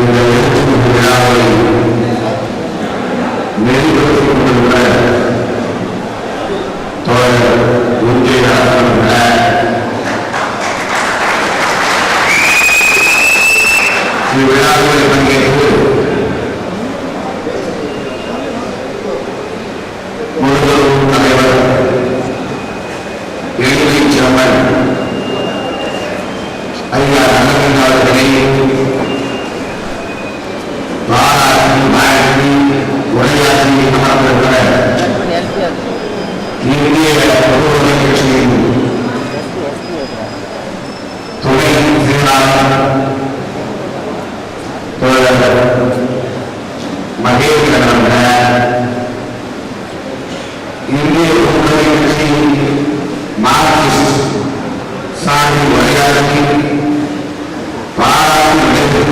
இந்த எழுத்துக்கு விழாவை நெறிப்படுத்திக் கொண்டுள்ள பங்கேற்று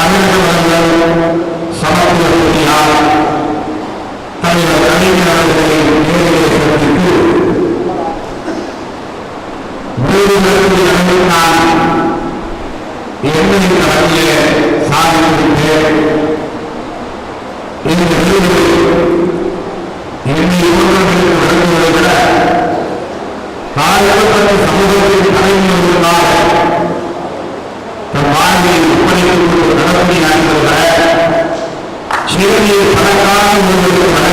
தமிழகவர்கள் சமத்துவத்தினால் தலைவர் கலைஞர்களை நேரிலே சந்தித்து வீடுகளுக்கு நடந்தால் எண்ணெய் ಶಿವನಿಗೆ ಫಲಕಾಲ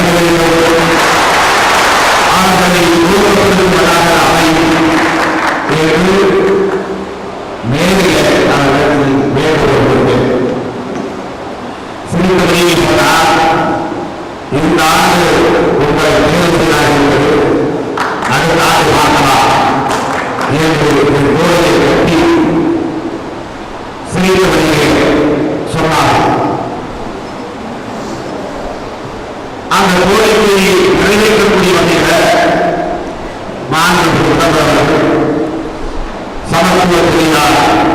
அந்த கோரிக்கையை நிறைவேற்றக்கூடிய வகையில் மாநில சமத்துவ பெரியார்